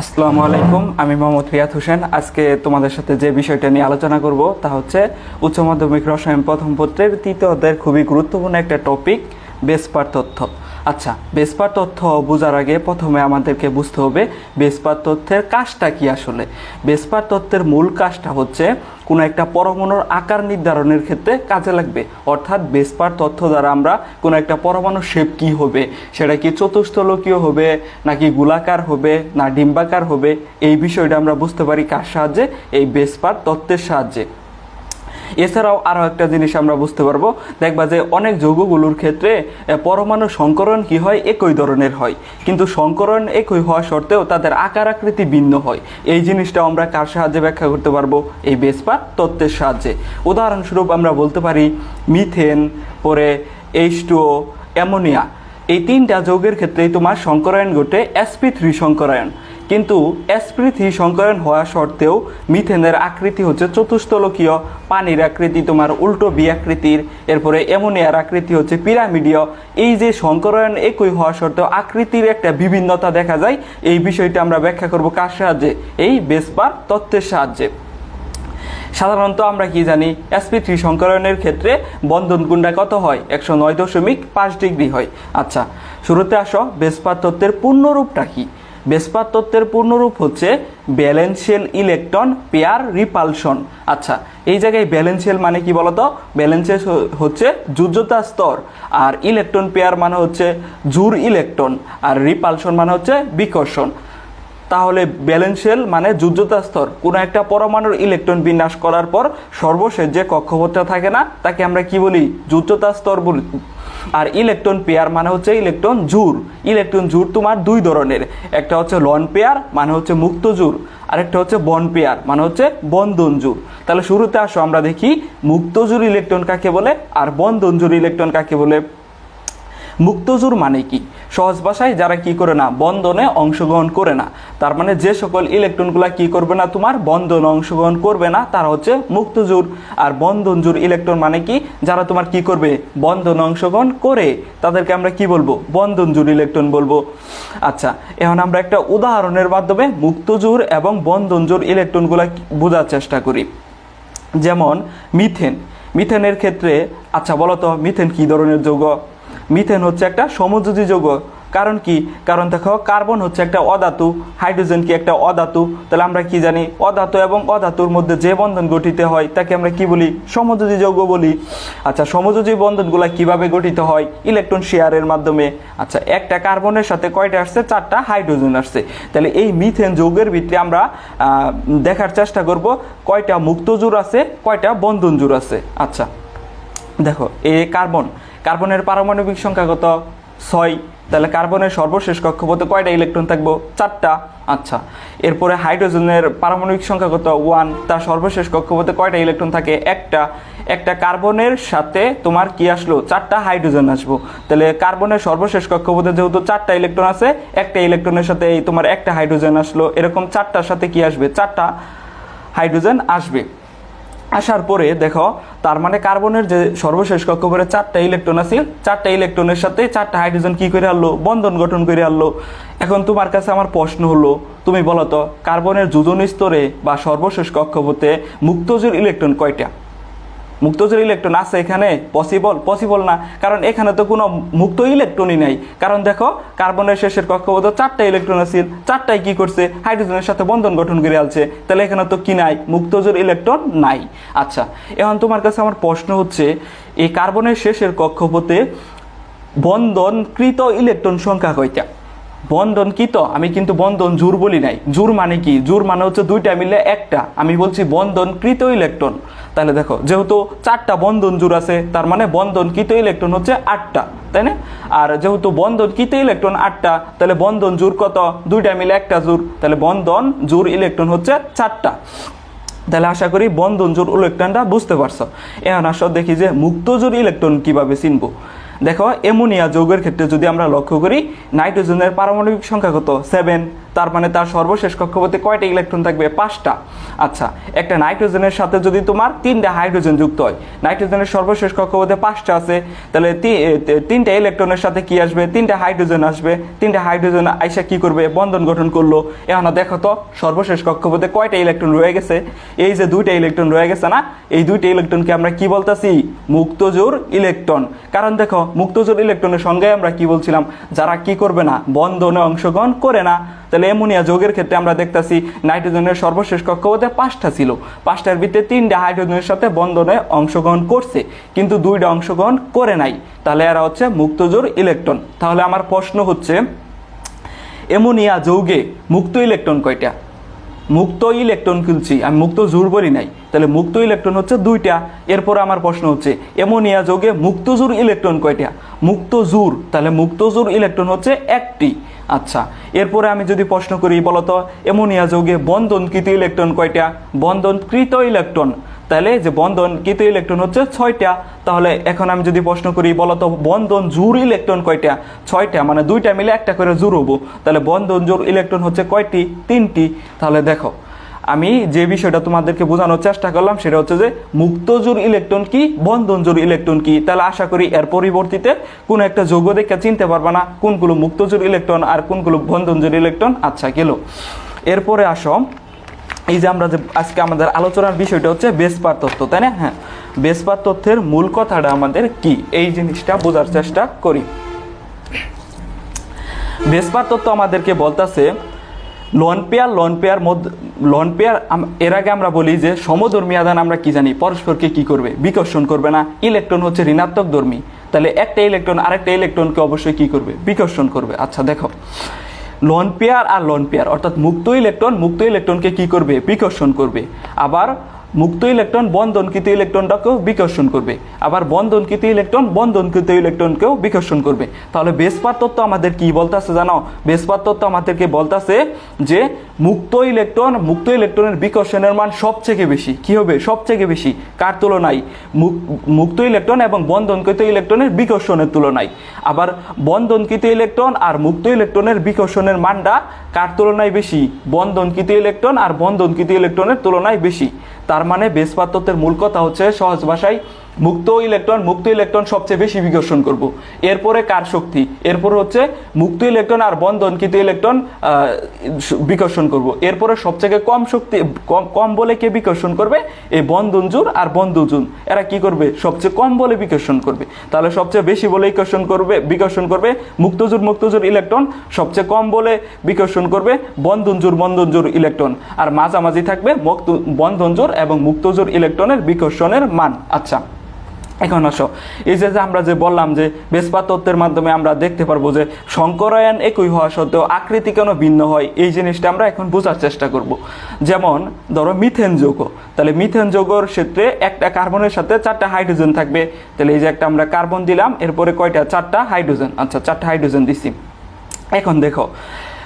আসসালামু আলাইকুম, আমি মোহাম্মদ রিয়াদ হোসেন। আজকে তোমাদের সাথে যে বিষয়টা নিয়ে আলোচনা করব, তা হচ্ছে উচ্চ মাধ্যমিক রসায়ন প্রথম পত্রের তৃতীয় অধ্যায়ের খুবই গুরুত্বপূর্ণ একটা টপিক বেসপার তথ্য আচ্ছা বেসপার তথ্য বোঝার আগে প্রথমে আমাদেরকে বুঝতে হবে বেসপার তথ্যের কাজটা কি আসলে। বেসপার তথ্যের মূল কাজটা হচ্ছে কোনো একটা পরমাণুর আকার নির্ধারণের ক্ষেত্রে কাজে লাগবে। অর্থাৎ বেসপার তথ্য দ্বারা আমরা কোনো একটা পরমাণুর শেপ কি হবে, সেটা কি চতুস্থলকীয় হবে, নাকি গোলাকার হবে, না ডিম্বাকার হবে, এই বিষয়টা আমরা বুঝতে পারি কার সাহায্যে? এই বেসপার তত্ত্বের সাহায্যে। এছাড়াও আরও একটা জিনিস আমরা বুঝতে পারব। দেখবা যে অনেক যৌগগুলোর ক্ষেত্রে পরমাণু সংকরণ কি হয়? একই ধরনের হয়। কিন্তু সংকরণ একই হওয়া সত্ত্বেও তাদের আকার আকৃতি ভিন্ন হয়। এই জিনিসটা আমরা কার সাহায্যে ব্যাখ্যা করতে পারব? এই বেসপার তত্ত্বের সাহায্যে। উদাহরণস্বরূপ আমরা বলতে পারি, মিথেন, পরে এইচ টুও অ্যামোনিয়া। এই তিনটা যৌগের ক্ষেত্রেই তোমার সংকরায়ন ঘটে এসপি থ্রি সংকরায়ন। কিন্তু এসপি থ্রি সংকরায়ন হওয়া সত্ত্বেও মিথেনের আকৃতি হচ্ছে চতুস্থলকীয় পানির আকৃতি তোমার উল্টো বি আকৃতির, এরপরে অ্যামোনিয়ার আকৃতি হচ্ছে পিরামিডীয়। এই যে সংকরায়ন একই হওয়া সত্ত্বেও আকৃতির একটা বিভিন্নতা দেখা যায়। এই বিষয়টা আমরা ব্যাখ্যা করব কার সাহায্যে? এই বেসপার তত্ত্বের সাহায্যে। সাধারণত আমরা কি জানি এসপি থ্রি সংকরণের ক্ষেত্রে বন্ধন গুণটা কত হয়? একশো নয় দশমিক পাঁচ ডিগ্রি হয়। আচ্ছা শুরুতে আসো বেসপার তত্ত্বের পূর্ণরূপটা কি? বেসপার তত্ত্বের পূর্ণরূপ হচ্ছে ব্যালেন্সিয়াল ইলেকট্রন পেয়ার রিপালশন। আচ্ছা এই জায়গায় ব্যালেন্সিয়াল মানে কি বলতো? ব্যালেন্সিয়াল হচ্ছে যুজ্যতা স্তর, আর ইলেকট্রন পেয়ার মানে হচ্ছে জুর ইলেকট্রন, আর রিপালশন মানে হচ্ছে বিকর্ষণ। তাহলে ব্যালেন্সিয়াল মানে যুদ্ধতা স্তর, কোনো একটা পরমাণুর ইলেকট্রন বিন্যাস করার পর সর্বশেষ যে কক্ষপথটা থাকে না, তাকে আমরা কি বলি? যুদ্ধতা স্তর বলি। আর ইলেকট্রন পেয়ার মানে হচ্ছে ইলেকট্রন জুর ইলেকট্রন জুর তোমার দুই ধরনের একটা হচ্ছে লন পেয়ার মানে হচ্ছে মুক্তজুর। আরেকটা হচ্ছে বন পেয়ার মানে হচ্ছে বন্ধনজুর। তাহলে শুরুতে আসো, আমরা দেখি মুক্তজুর ইলেকট্রন কাকে বলে আর বন্ধনজুর ইলেকট্রন কাকে বলে। মুক্তজুর মানে কি? সহজ ভাষায় যারা কি করে না, বন্ধনে অংশগ্রহণ করে না। তার মানে যে সকল ইলেকট্রনগুলো কি করবে না তোমার, বন্ধনে অংশগ্রহণ করবে না, তারা হচ্ছে মুক্তজুর আর বন্ধনজুর ইলেকট্রন মানে কি? যারা তোমার কি করবে, বন্ধন অংশগ্রহণ করে। তাদেরকে আমরা কি বলব? বন্ধনজুর ইলেকট্রন বলব। আচ্ছা এখন আমরা একটা উদাহরণের মাধ্যমে মুক্তজুর এবং বন্ধনজুর ইলেকট্রনগুলো বোঝার চেষ্টা করি। যেমন, মিথেন। মিথেনের ক্ষেত্রে আচ্ছা বলো তো, মিথেন কি ধরনের যৌগ? মিথেন হচ্ছে একটা সমযোজী যৌগ। কারণ কি? কারণ দেখো, কার্বন হচ্ছে একটা অধাতু, হাইড্রোজেন কি একটা অধাতু। তাহলে আমরা কি জানি? অধাতু এবং অধাতুর মধ্যে যে বন্ধন গঠিত হয়, তাকে আমরা কি বলি? সমযোজী যৌগ বলি। আচ্ছা সমযোজী বন্ধনগুলো কীভাবে গঠিত হয়? ইলেকট্রন শেয়ারের মাধ্যমে। আচ্ছা একটা কার্বনের সাথে কয়টা আসছে? চারটা হাইড্রোজেন আসছে। তাহলে এই মিথেন যৌগের ভিতরে আমরা দেখার চেষ্টা করব, কয়টা মুক্ত জোর আছে, কয়টা বন্ধন জোর আছে। আচ্ছা দেখো, এ কার্বন কার্বনের পারমাণবিক সংখ্যা কত? ছয়। তাহলে কার্বনের সর্বশেষ কক্ষপথে কয়টা ইলেকট্রন থাকব? চারটা। আচ্ছা এরপরে হাইড্রোজেনের পারমাণবিক সংখ্যা কত? ওয়ান। তার সর্বশেষ কক্ষপথে কয়টা ইলেকট্রন থাকে? একটা। একটা কার্বনের সাথে তোমার কি আসলো? চারটা হাইড্রোজেন আসব। তাহলে কার্বনের সর্বশেষ কক্ষপথে যেহেতু চারটা ইলেকট্রন আছে, একটা ইলেকট্রনের সাথে এই তোমার একটা হাইড্রোজেন আসলো। এরকম চারটার সাথে কি আসবে? চারটা হাইড্রোজেন আসবে। আসার পরে দেখো, তার মানে কার্বনের যে সর্বশেষ কক্ষপরে চারটা ইলেকট্রন আছে, চারটা ইলেকট্রনের সাথে চারটা হাইড্রোজেন কি করে আনলো বন্ধন গঠন করে আনলো এখন তোমার কাছে আমার প্রশ্ন হলো, তুমি বলো তো, কার্বনের যোজন স্তরে বা সর্বশেষ কক্ষপথে মুক্তজোর ইলেকট্রন কয়টা? মুক্তজোর ইলেকট্রন আছে এখানে পসিবল পসিবল না। কারণ এখানে তো কোনো মুক্ত ইলেকট্রনই নাই। কারণ দেখো কার্বনের শেষের কক্ষপথ চারটা ইলেকট্রন আছে। চারটায় কি করছে? হাইড্রোজেনের সাথে বন্ধন গঠন করে আলছে তাহলে এখানে তো কি নাই? মুক্তজোর ইলেকট্রন নাই। আচ্ছা এখন তোমার কাছে আমার প্রশ্ন হচ্ছে, এই কার্বনের শেষের কক্ষপথে বন্ধনকৃত ইলেকট্রন সংখ্যা কয়টা? বন্ধনকৃত আমি কিন্তু বন্ধন জোর বলি নাই। জোর মানে কি? জোর মানে হচ্ছে দুইটা মিলে একটা। আমি বলছি বন্ধন কৃত ইলেকট্রন। তাহলে দেখো, যেহেতু চারটা বন্ধন জোর আছে, তার মানে বন্ধন কৃত ইলেকট্রন হচ্ছে আটটা, তাই না? আর যেহেতু বন্ধন কৃত ইলেকট্রন আটটা, তাহলে বন্ধন জোর কত? দুইটা মিলে একটা জোর। তাহলে বন্ধন জোর ইলেকট্রন হচ্ছে চারটা। তাহলে আশা করি বন্ধন জোর ইলেকট্রনটা বুঝতে পারছ। এখন আসো দেখি যে মুক্ত জোর ইলেকট্রন কীভাবে চিনবো? দেখো অ্যামোনিয়া যৌগের ক্ষেত্রে যদি আমরা লক্ষ্য করি নাইট্রোজেনের পারমাণবিক সংখ্যা কত? সেভেন তার মানে তার সর্বশেষ কক্ষপথে কয়টা ইলেকট্রন থাকবে? পাঁচটা। আচ্ছা একটা নাইট্রোজেনের সাথে যদি তোমার তিনটা হাইড্রোজেন যুক্ত হয় নাইট্রোজেনের সর্বশেষ কক্ষপথে পাঁচটা আছে, তাহলে তিনটা ইলেকট্রনের সাথে কি আসবে? তিনটা হাইড্রোজেন আসবে। তিনটা হাইড্রোজেন আইসা কি করবে? বন্ধন গঠন করল। এখন দেখো তো, সর্বশেষ কক্ষপথে কয়টা ইলেকট্রন রয়ে গেছে? এই যে দুইটা ইলেকট্রন রয়ে গেছে না, এই দুইটা ইলেকট্রনকে আমরা কি বলতাছি? মুক্তজোর ইলেকট্রন কারণ দেখো মুক্তজোর ইলেকট্রনের সঙ্গে আমরা কি বলছিলাম? যারা কি করবে না, বন্ধনে অংশগ্রহণ করে না। তাহলে অ্যামোনিয়া যোগের ক্ষেত্রে আমরা দেখতেছি নাইট্রোজেনের সর্বশেষ কক্ষপথে পাঁচটা ছিল। পাঁচটার ভিতরে তিনটা হাইড্রোজেনের সাথে বন্ধনে অংশগ্রহণ করছে, কিন্তু দুইটা অংশগ্রহণ করে নাই। তাহলে এরা হচ্ছে মুক্তজোর ইলেকট্রন। তাহলে আমার প্রশ্ন হচ্ছে অ্যামোনিয়া যৌগে মুক্ত ইলেকট্রন কয়টা? মুক্ত ইলেকট্রন কিনছি আমি মুক্ত জোর বলি নাই। তাহলে মুক্ত ইলেকট্রন হচ্ছে দুইটা, এরপর আমার প্রশ্ন হচ্ছে, অ্যামোনিয়া যোগে মুক্ত জোর ইলেকট্রন কয়টা? মুক্ত জোর, তাহলে মুক্ত জোর ইলেকট্রন হচ্ছে একটি। আচ্ছা এরপরে আমি যদি প্রশ্ন করি বলতো, অ্যামোনিয়া যোগে বন্ধনকৃত ইলেকট্রন কয়টা? বন্ধনকৃত ইলেকট্রন। তাহলে যে বন্ধনকৃত ইলেকট্রন হচ্ছে ছয়টা। তাহলে এখন আমি যদি প্রশ্ন করি বলতো বন্ধন জোর ইলেকট্রন কয়টা? ছয়টা মানে দুইটা মিলে একটা করে জোর হব। তাহলে বন্ধন জোর ইলেকট্রন হচ্ছে কয়টি? তিনটি। তাহলে দেখো, আমি যে বিষয়টা তোমাদেরকে বোঝানোর চেষ্টা করলাম, সেটা হচ্ছে যে মুক্তজোর ইলেকট্রন কি বন্ধনজোর ইলেকট্রন কি? তাহলে আশা করি এর পরিবর্তিতে কোনো একটা যোগ্য দেখে চিনতে পারবে না, কোনগুলো মুক্তজোর ইলেকট্রন আর কোনগুলো বন্ধনজোর ইলেকট্রন আচ্ছা গেল। এরপরে আসো। এই যে আমরা যে আজকে আমাদের আলোচনার বিষয়টা হচ্ছে বেসপার তত্ত্ব তাই না? হ্যাঁ বেসপার তথ্যের মূল কথাটা আমাদের কি? এই জিনিসটা বোঝার চেষ্টা করি। বেসপার তত্ত্ব আমাদেরকে বলতেছে লন পেয়ার লন পেয়ার মধ্যে লন পেয়ার এর আগে আমরা বলি যে সমধর্মী আদান আমরা কি জানি? পরস্পরকে কি করবে? বিকর্ষণ করবে না। ইলেকট্রন হচ্ছে ঋণাত্মক ধর্মী। তাহলে একটা ইলেকট্রন আরেকটা ইলেকট্রনকে অবশ্যই কি করবে? বিকর্ষণ করবে। আচ্ছা দেখো। লন পেয়ার আর লন পেয়ার অর্থাৎ মুক্ত ইলেকট্রন মুক্ত ইলেকট্রনকে কি করবে? বিকর্ষণ করবে। আবার মুক্ত ইলেকট্রন বন্ধনকৃত ইলেকট্রনটাকেও বিকর্ষণ করবে। আবার বন্ধনকৃত ইলেকট্রন বন্ধনকৃত ইলেকট্রনকেও বিকর্ষণ করবে। তাহলে বেসপার তত্ত্ব আমাদের কি বলতেছে জানো? বেসপার তত্ত্ব আমাদেরকে বলতেছে যে মুক্ত ইলেকট্রন, মুক্ত ইলেকট্রনের বিকর্ষণের মান সবথেকে বেশি। কি হবে? সবথেকে বেশি। কার তুলনায়? মুক- মুক্ত ইলেকট্রন এবং বন্ধনকৃত ইলেকট্রনের বিকর্ষণের তুলনায়। আবার বন্ধনকৃত ইলেকট্রন আর মুক্ত ইলেকট্রনের বিকর্ষণের মানটা কার তুলনায় বেশি? বন্ধনকৃত ইলেকট্রন আর বন্ধনকৃত ইলেকট্রনের তুলনায় বেশি। তার মানে বেসপাত তত্ত্বের মূল কথা হচ্ছে সহজ ভাষায় মুক্ত ইলেকট্রন মুক্ত ইলেকট্রন সবচেয়ে বেশি বিকর্ষণ করব। এরপরে কার শক্তি? এরপর হচ্ছে মুক্ত ইলেকট্রন আর বন্ধনকৃত ইলেকট্রন আহ, বিকর্ষণ করব। এরপরে সবচেয়ে কম শক্তি কম কম বলে কে বিকর্ষণ করবে? এই বন্ধনজুর আর বন্ধুজুন এরা কি করবে? সবচেয়ে কম বলে বিকর্ষণ করবে। তাহলে সবচেয়ে বেশি বলে বিকর্ষণ করবে বিকর্ষণ করবে মুক্তজুর মুক্তজুর ইলেকট্রন। সবচেয়ে কম বলে বিকর্ষণ করবে বন্ধনজুর বন্ধনজুর ইলেকট্রন। আর মাঝামাঝি থাকবে মুক্ত বন্ধনজোর এবং মুক্তজোর ইলেকট্রনের বিকর্ষণের মান। আচ্ছা। এখন আসো। এই যে আমরা যে বললাম যে বেসপা তত্ত্বের মাধ্যমে আমরা দেখতে পারব যে সংকরায়ন একই হওয়া সত্ত্বেও আকৃতি কেন ভিন্ন হয়, এই জিনিসটা আমরা এখন বোঝার চেষ্টা করব। যেমন, ধরো মিথেন যৌগ। তাহলে মিথেন যৌগর ক্ষেত্রে একটা কার্বনের সাথে চারটা হাইড্রোজেন থাকবে। তাহলে এই যে একটা আমরা কার্বন দিলাম, এরপরে কয়টা? চারটা হাইড্রোজেন। আচ্ছা চারটা হাইড্রোজেন দিছি। এখন দেখো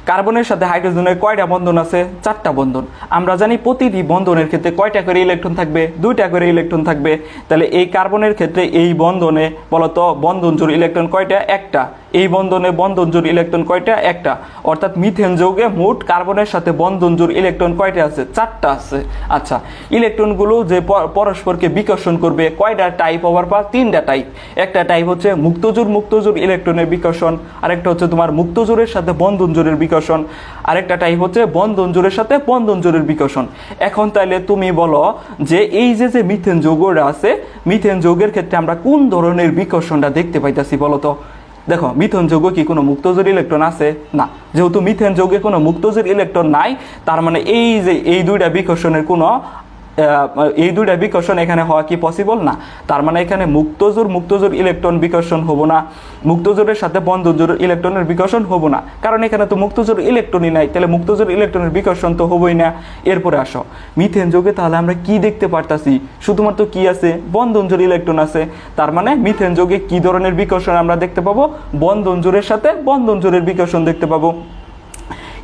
কার্বনের সাথে হাইড্রোজেনের কয়টা বন্ধন আছে? চারটা বন্ধন। আমরা জানি প্রতিটি বন্ধনের ক্ষেত্রে কয়টা করে ইলেকট্রন থাকবে? দুইটা করে ইলেকট্রন থাকবে। তাহলে এই কার্বনের ক্ষেত্রে এই বন্ধনে বলতো বন্ধন জোর ইলেকট্রন কয়টা? একটা। এই বন্ধনে বন্ধন জোর ইলেকট্রন কয়টা? একটা। অর্থাৎ মিথেন যৌগে মোট কার্বনের সাথে বন্ধন জোর ইলেকট্রন কয়টা আছে? চারটা আছে। আচ্ছা ইলেকট্রনগুলো যে পরস্পরকে বিকর্ষণ করবে, কয়টা টাইপ হওয়ার পর তিনটা টাইপ একটা টাইপ হচ্ছে মুক্তজোর মুক্তজোর ইলেকট্রনের বিকর্ষণ। আরেকটা হচ্ছে তোমার মুক্তজোরের সাথে বন্ধন জোরের বিকর্ষণ। আরেকটা টাইপ হচ্ছে বন্ধন জোরের সাথে বন্ধন জোরের বিকর্ষণ। এখন তাহলে তুমি বলো যে এই যে যে মিথেন যৌগটা আছে মিথেন যৌগের ক্ষেত্রে আমরা কোন ধরনের বিকর্ষণটা দেখতে পাইতাছি বলো তো? দেখো, মিথেন যৌগে কি কোনো মুক্তজোর ইলেকট্রন আছে? না। যেহেতু মিথেন যৌগে কোনো মুক্তজোর ইলেকট্রন নাই, তার মানে এই যে, এই দুইটা বিকর্ষণের কোনো এই দুইটা বিকর্ষণ এখানে হওয়া কি পসিবল না। তার মানে এখানে মুক্তজোর মুক্তজোর ইলেকট্রন বিকর্ষণ হব না। মুক্তজোরের সাথে বন্ধজোর ইলেকট্রনের বিকর্ষণ হব না। কারণ এখানে তো মুক্তজোর ইলেকট্রনই নাই। তাহলে মুক্তজোর ইলেকট্রনের বিকর্ষণ তো হবোই না। এরপরে আসো। মিথেন যোগে তাহলে আমরা কি দেখতে পারতাছি? শুধুমাত্র কি আছে? বন্ধনজোর ইলেকট্রন আছে। তার মানে মিথেন যোগে কি ধরনের বিকর্ষণ আমরা দেখতে পাবো? বন্ধনজোরের সাথে বন্ধনজোরের বিকর্ষণ দেখতে পাবো।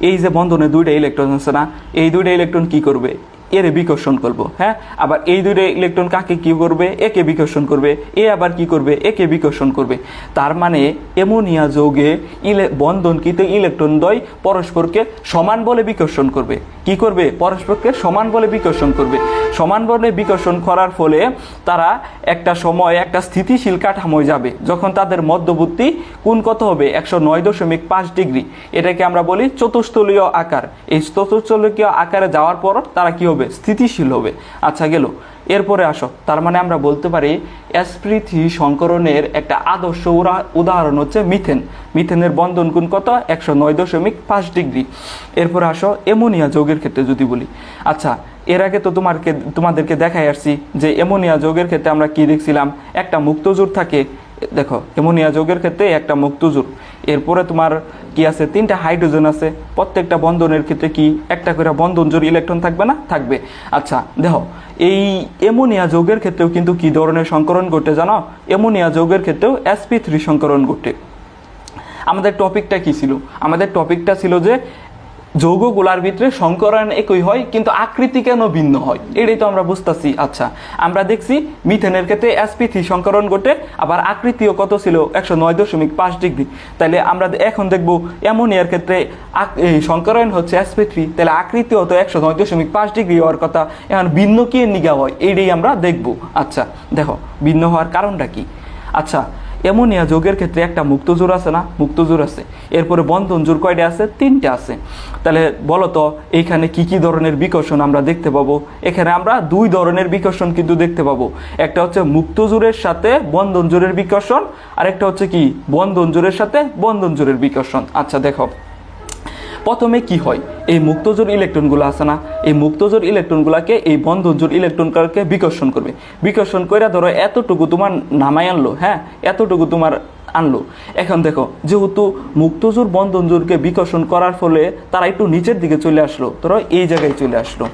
এই যে বন্ধনে দুইটা ইলেকট্রন আছে না? এই দুইটা ইলেকট্রন কি করবে? এর বিকর্ষণ করব হ্যাঁ? আবার এই দুটো ইলেকট্রন কাকে কি করবে? একে বিকর্ষণ করবে, এ আবার কি করবে? একে বিকর্ষণ করবে। তার মানে অ্যামোনিয়া যৌগে ইলে বন্ধনকৃত ইলেকট্রন দ্বয় পরস্পরকে সমান বলে বিকর্ষণ করবে। কি করবে? পরস্পরকে সমান বলে বিকর্ষণ করবে। সমান বলে বিকর্ষণ করার ফলে তারা একটা সময় একটা স্থিতিশীল কাঠামোয় যাবে, যখন তাদের মধ্যবর্তী কোন কত হবে? একশো নয় দশমিক পাঁচ ডিগ্রি। এটাকে আমরা বলি চতুস্থলীয় আকার। এই চতুস্থলীয় আকারে যাওয়ার পর তারা কি হবে? স্থিতিশীল হবে। আচ্ছা গেল। এরপরে আসো। তার মানে আমরা বলতে পারি অ্যাসপ্রিথি সংকরণের একটা আদর্শ উদাহরণ হচ্ছে মিথেন। মিথেনের বন্ধন কোণ কত? একশো নয় দশমিক পাঁচ ডিগ্রি। এরপরে আসো, অ্যামোনিয়া যৌগের ক্ষেত্রে যদি বলি। আচ্ছা এর আগে তো তোমারকে তোমাদেরকে দেখাই আসছি যে অ্যামোনিয়া যৌগের ক্ষেত্রে আমরা কি দেখছিলাম? একটা মুক্তজোর থাকে দেখো অ্যামোনিয়া যৌগের ক্ষেত্রে একটা মুক্তজোর। এরপরে তোমার কি আছে? তিনটা হাইড্রোজেন আছে। প্রত্যেকটা বন্ধনের ক্ষেত্রে কি একটা করে বন্ধন জোর ইলেকট্রন থাকবে না? থাকবে। আচ্ছা দেখো, এই অ্যামোনিয়া যৌগের ক্ষেত্রেও কিন্তু কি ধরনের সংকরণ ঘটে জানো? অ্যামোনিয়া যৌগের ক্ষেত্রেও এসপি থ্রি সংকরণ ঘটে। আমাদের টপিকটা কি ছিল? আমাদের টপিকটা ছিল যে যৌগগুলার ভিতরে সংকরণ একই হয়, কিন্তু আকৃতি কেন ভিন্ন হয়? এটাই তো আমরা বুঝতেছি। আচ্ছা আমরা দেখছি মিথেনের ক্ষেত্রে এসপি থ্রি সংকরণ ঘটে, আবার আকৃতিও কত ছিল? একশো নয় দশমিক পাঁচ ডিগ্রি। তাহলে আমরা এখন দেখব অ্যামোনিয়ার ক্ষেত্রে সংকরণ হচ্ছে এসপি থ্রি তাহলে আকৃতিও তো একশো নয় দশমিক পাঁচ ডিগ্রি হওয়ার কথা। এখন ভিন্ন কি নিগা হয়? এইটাই আমরা দেখব। আচ্ছা দেখো, ভিন্ন হওয়ার কারণটা কি? আচ্ছা অ্যামোনিয়া যোগের ক্ষেত্রে একটা মুক্ত জোর আছে না? মুক্ত জোর আছে। এরপরে বন্ধন জোর কয়টা আছে? তিনটে আছে। তাহলে বলতো এইখানে কি কি ধরনের বিকর্ষণ আমরা দেখতে পাবো? এখানে আমরা দুই ধরনের বিকর্ষণ কিন্তু দেখতে পাবো। একটা হচ্ছে মুক্ত জোরের সাথে বন্ধন জোরের বিকর্ষণ আর একটা হচ্ছে কি? বন্ধন জোরের সাথে বন্ধন জোরের বিকর্ষণ। আচ্ছা দেখো। প্রথমে কি হয়? এই মুক্তজোর ইলেকট্রনগুলো আছে না? এই মুক্তজোর ইলেকট্রনগুলোকে এই বন্ধনজোর ইলেকট্রনগুলোকে বিকর্ষণ করবে। বিকর্ষণ করে ধরো এতটুকু তোমার নামাই আনলো হ্যাঁ? এতটুকু তোমার আনলো। এখন দেখো, যেহেতু মুক্তজোর বন্ধনজোরকে বিকর্ষণ করার ফলে তারা একটু নিচের দিকে চলে আসলো, ধরো এই জায়গায় চলে আসলো।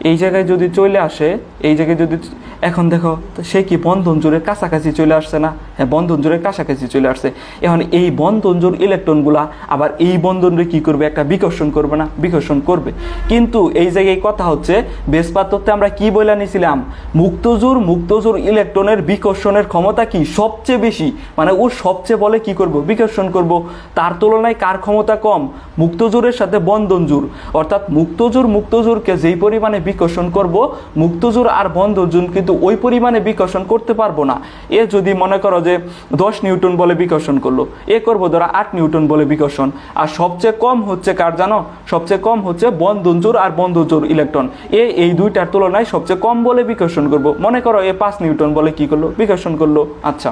এই জায়গায় যদি চলে আসে, এই জায়গায় যদি এখন দেখো সে কি বন্ধন জোরের কাছাকাছি চলে আসছে না? হ্যাঁ বন্ধন জোরের কাছাকাছি চলে আসছে। এখন এই বন্ধন জোর ইলেকট্রনগুলা আবার এই বন্ধনরে কি করবে? একটা বিকর্ষণ করবে না? বিকর্ষণ করবে। কিন্তু এই জায়গায় কথা হচ্ছে বেসপাত তত্ত্বে আমরা কি বলে নিয়েছিলাম মুক্তজোর মুক্তজোর ইলেকট্রনের বিকর্ষণের ক্ষমতা কি সবচেয়ে বেশি? মানে ও সবচেয়ে বলে কি করব? বিকর্ষণ করব। তার তুলনায় কার ক্ষমতা কম? মুক্তজোরের সাথে বন্ধন জোর। অর্থাৎ মুক্তজোর মুক্তজোরকে যেই পরিমাণে বিকর্ষণ করব মুক্তজোর আর বন্ধন জোর কিন্তু ওই পরিমাণে বিকশন করতে পারব না। এ যদি মনে করো যে দশ নিউটন বলে বিকশন করল, এ করব ধরো আট নিউটন বলে বিকশন আর সবচেয়ে কম হচ্ছে কার জানো? সবচেয়ে কম হচ্ছে বন্ধন জোর আর বন্ধন জোর ইলেকট্রন। এ এই দুইটার তুলনায় সবচেয়ে কম বলে বিকশন করব। মনে করো এ পাঁচ নিউটন বলে কি করল? বিকশন করল। আচ্ছা।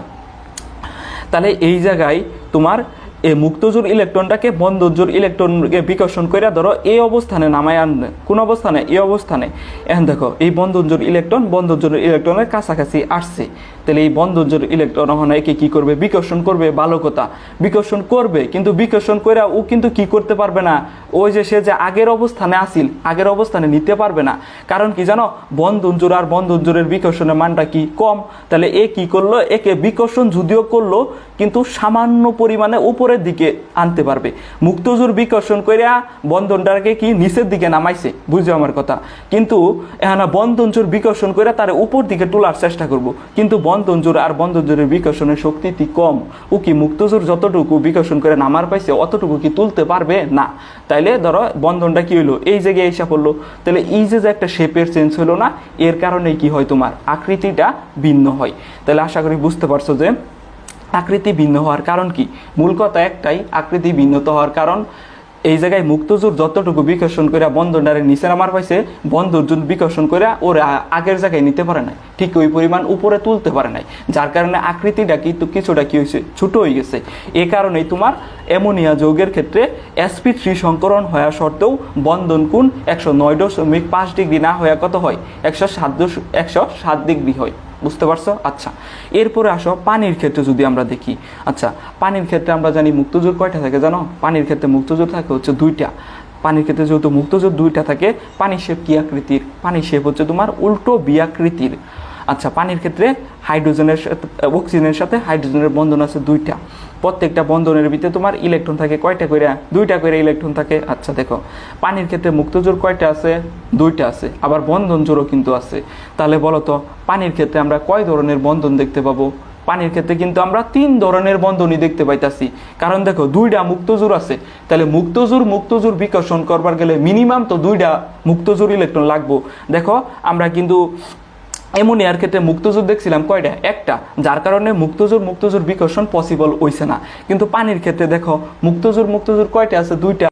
তাহলে এই জায়গায় তোমার এই মুক্তজোর ইলেকট্রনটাকে বন্ধজোর ইলেকট্রনকে বিকর্ষণ করে ধরো, এই অবস্থানে নামায় আনবে কোন অবস্থানে? এই অবস্থানে। এখন দেখো, এই বন্ধনজোর ইলেকট্রন বন্ধনজোর ইলেকট্রনের কাছাকাছি আসছে। তাহলে এই বন্ধনজোর ইলেকট্রন এখন একে কি করবে? বিকর্ষণ করবে ভালো কথা বিকর্ষণ করবে, কিন্তু বিকর্ষণ করে ও কিন্তু কি করতে পারবে না? ওই যে সে যে আগের অবস্থানে আসিল, আগের অবস্থানে নিতে পারবে না। কারণ কি জানো? বন্ধন জোর আর বন্ধন জোরের বিকর্ষণের মানটা কি কম? তাহলে এ কি করল? একে বিকর্ষণ যদিও করল, কিন্তু সামান্য পরিমাণে উপরের দিকে আনতে পারবে। মুক্তজোর বিকর্ষণ করিয়া বন্ধনটাকে কি নিচের দিকে নামাইছে? বুঝছ আমার কথা। কিন্তু এখানে বন্ধন জোর বিকর্ষণ করে তার উপর দিকে তোলার চেষ্টা করব। কিন্তু বন্ধন জোর আর বন্ধন জোরের বিকর্ষণের শক্তি তি কম। ও কি মুক্তজোর যতটুকু বিকর্ষণ করে নামার পাইছে, অতটুকু কি তুলতে পারবে? না। তাইলে ধরো বন্ধনটা কি হলো এই জায়গায় এসে পড়ল। তাহলে এই যে যে একটা শেপের চেঞ্জ হলো না, এর কারণে কি হয় তোমার? আকৃতিটা ভিন্ন হয়। তাহলে আশা করি বুঝতে পারছ যে আকৃতি ভিন্ন হওয়ার কারণ কি? মূল কথা একটাই, আকৃতি ভিন্নতা হওয়ার কারণ, এই জায়গায় মুক্তজোর যতটুকু বিকর্ষণ করে বন্ধনটারে নিচে নামার পাইছে বন্ধন বিকর্ষণ করে ওর আগের জায়গায় নিতে পারে নাই। ঠিক ওই পরিমাণ উপরে তুলতে পারে নাই। যার কারণে আকৃতিটা কিন্তু কিছুটা কি হয়েছে ছোট হয়ে গেছে। এ কারণেই তোমার অ্যামোনিয়া যৌগের ক্ষেত্রে এসপি থ্রি সংকরণ হওয়া সত্ত্বেও বন্ধন কোণ একশো নয় দশমিক পাঁচ ডিগ্রি না হয়ে কত হয়? একশো সাত দশ একশো সাত ডিগ্রি হয়। বুঝতে পারছ? আচ্ছা এরপরে আসো পানির ক্ষেত্রে যদি আমরা দেখি। আচ্ছা পানির ক্ষেত্রে আমরা জানি মুক্তজোর কয়টা থাকে জানো? পানির ক্ষেত্রে মুক্তজোর থাকে হচ্ছে দুইটা। পানির ক্ষেত্রে যেহেতু মুক্তজোর দুইটা থাকে পানির শেপ কি আকৃতির? পানির শেপ হচ্ছে তোমার উল্টো বিয়াকৃতির আচ্ছা পানির ক্ষেত্রে হাইড্রোজেনের সাথে অক্সিজেনের সাথে হাইড্রোজেনের বন্ধন আছে দুইটা। প্রত্যেকটা বন্ধনের ভিতরে তোমার ইলেকট্রন থাকে কয়টা করে? দুইটা করে ইলেকট্রন থাকে। আচ্ছা দেখো, পানির ক্ষেত্রে মুক্ত জোর কয়টা আছে? দুইটা আছে। আবার বন্ধন জোরও কিন্তু আছে। তাহলে বলো তো, পানির ক্ষেত্রে আমরা কয় ধরনের বন্ধন দেখতে পাবো? পানির ক্ষেত্রে কিন্তু আমরা তিন ধরনের বন্ধনই দেখতে পাইতাছি। কারণ দেখো, দুইটা মুক্তজোর আছে। তাহলে মুক্তজোর মুক্তজোর বিকর্ষণ করবার গেলে মিনিমাম তো দুইটা মুক্তজোর ইলেকট্রন লাগবো। দেখো, আমরা কিন্তু অ্যামোনিয়ার ক্ষেত্রে মুক্তজোর দেখছিলাম কয়টা? একটা, যার কারণে মুক্তজোর মুক্তজোর বিকর্ষণ পসিবল হইছে না। কিন্তু পানির ক্ষেত্রে দেখো, মুক্তজোর মুক্তজোর কয়টা আছে? দুইটা।